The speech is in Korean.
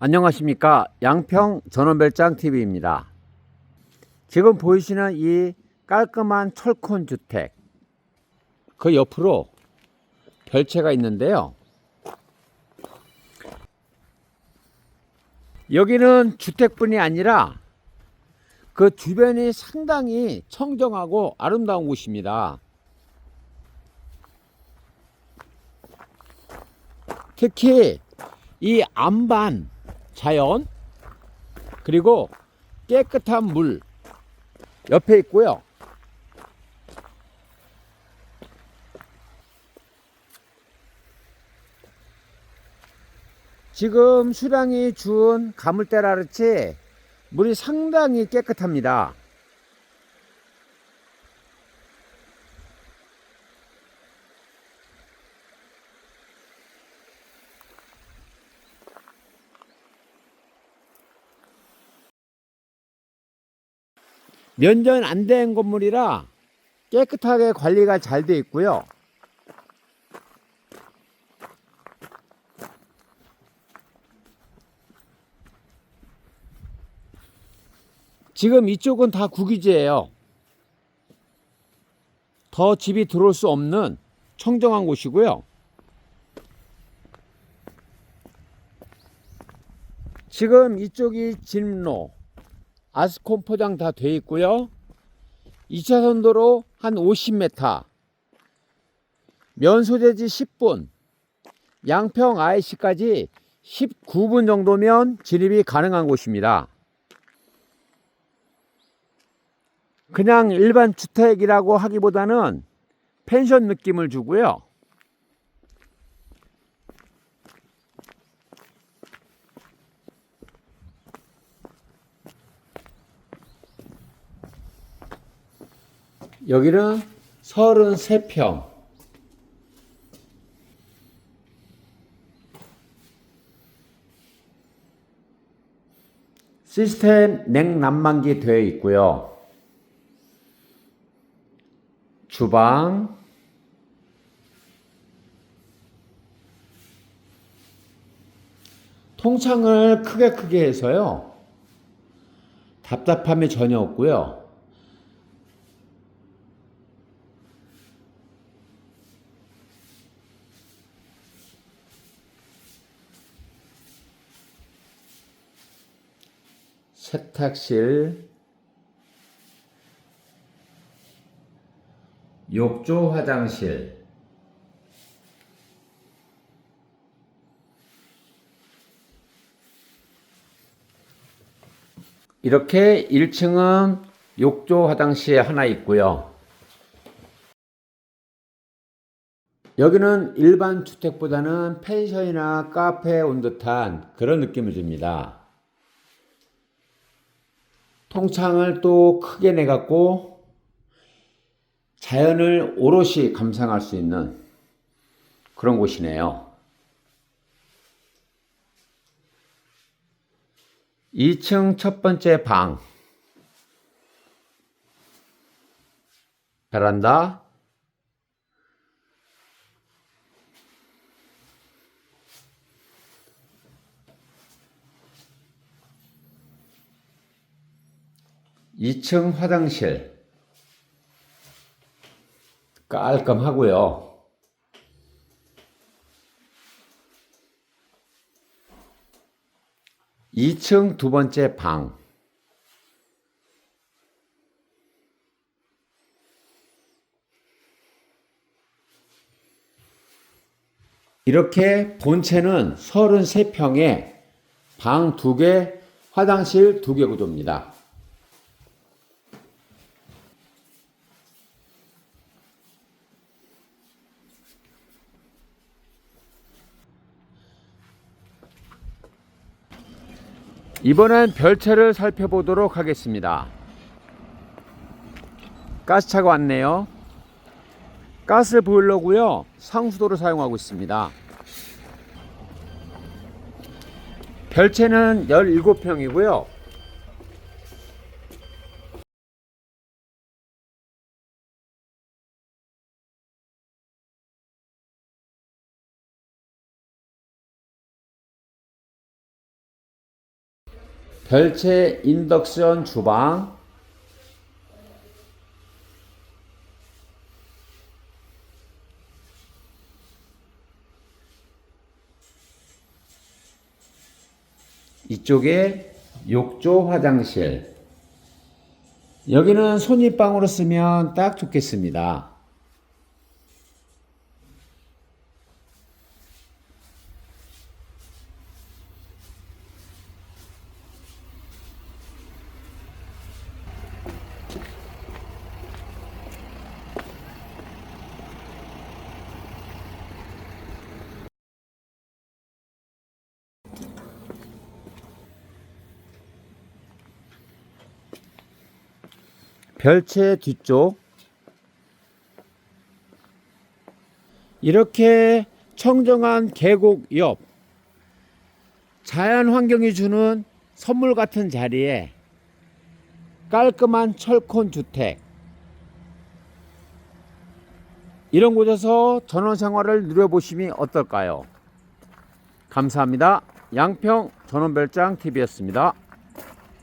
안녕하십니까 양평 전원별장 TV입니다. 지금 보이시는 이 깔끔한 철콘 주택 그 옆으로 별채가 있는데요. 여기는 주택뿐이 아니라 그 주변이 상당히 청정하고 아름다운 곳입니다. 특히 이 안반 자연 그리고 깨끗한 물 옆에 있고요. 지금 수량이 준 가물대라 그렇지 물이 상당히 깨끗합니다. 면전 안 된 건물이라 깨끗하게 관리가 잘 돼 있고요. 지금 이쪽은 다 구기지예요. 더 집이 들어올 수 없는 청정한 곳이고요. 지금 이쪽이 진로, 아스콘 포장 다 돼 있고요. 2차선 도로 한 50m, 면소재지 10분, 양평 IC까지 19분 정도면 진입이 가능한 곳입니다. 그냥 일반 주택이라고 하기보다는 펜션 느낌을 주고요. 여기는 33평. 시스템 냉난방기 되어 있고요. 주방, 통창을 크게 크게 해서요. 답답함이 전혀 없고요. 세탁실, 욕조 화장실, 이렇게 1층은 욕조 화장실 하나 있고요. 여기는 일반 주택보다는 펜션이나 카페에 온 듯한 그런 느낌을 줍니다. 통창을 또 크게 내갖고 자연을 오롯이 감상할 수 있는 그런 곳이네요. 2층 첫 번째 방. 베란다. 이층 화장실. 깔끔하고요. 2층 두 번째 방. 이렇게 본체는 33평에 방 2개, 화장실 2개 구조입니다. 이번엔 별채를 살펴보도록 하겠습니다. 가스차가 왔네요. 가스 보일러고요. 상수도를 사용하고 있습니다. 별채는 17평이고요. 별채 인덕션 주방 이쪽에 욕조 화장실 여기는 손님방으로 쓰면 딱 좋겠습니다. 별채 뒤쪽 이렇게 청정한 계곡 옆 자연 환경이 주는 선물 같은 자리에 깔끔한 철콘 주택 이런 곳에서 전원 생활을 누려보심이 어떨까요? 감사합니다. 양평 전원별장 TV였습니다.